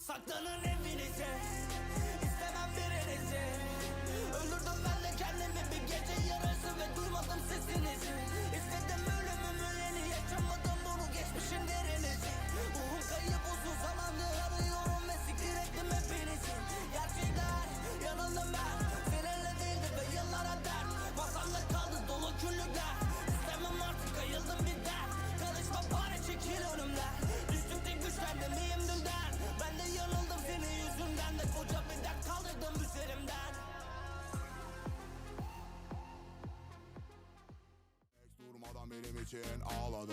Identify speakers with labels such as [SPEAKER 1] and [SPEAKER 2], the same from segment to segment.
[SPEAKER 1] Saklanın evinize
[SPEAKER 2] için ağladı.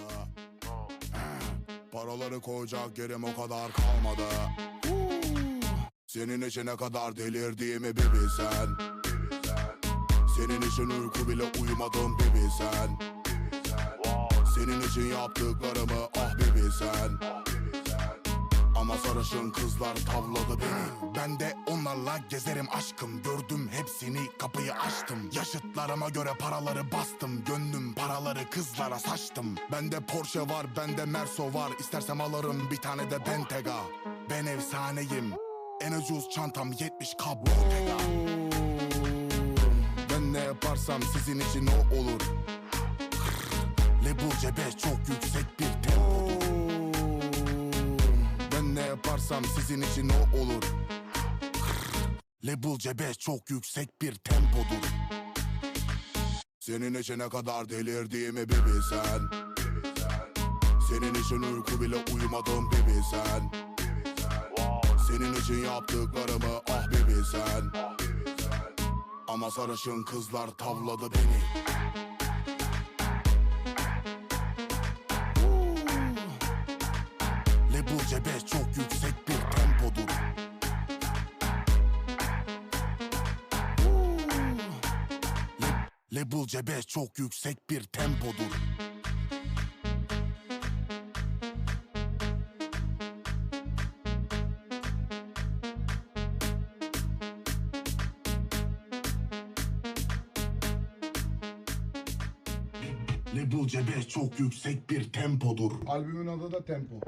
[SPEAKER 2] Eh, Paraları koyacak yerim o kadar kalmadı. Senin için ne kadar delirdiğimi bir bilsen. Senin için uyku bile uyumadım bir bilsen. Senin için yaptıklarımı ah bir bilsen sarışın kızlar tavladı beni Ben de onlarla gezerim aşkım. Gördüm hepsini kapıyı açtım. Yaşıtlarıma göre paraları bastım. Gönlüm paraları kızlara saçtım. Bende Porsche var bende Merso var. İstersem alırım bir tane de Bentega. Ben efsaneyim. En ucuz çantam 70 k Bottega Ben ne yaparsam sizin için o olur. Label cebe çok yüksek bir tempodur yaparsam sizin için o olur. Label cebe çok yüksek bir tempodur. Senin için ne kadar delirdiğimi bilsen. Senin için uyku bile uyumadım bilsen. Senin için yaptıklarımı ah bilsen. Ama sarışın kızlar tavladı beni Label cebe çok yüksek bir tempodur Label cebe çok yüksek bir tempodur
[SPEAKER 3] Albümün adı da Tempo.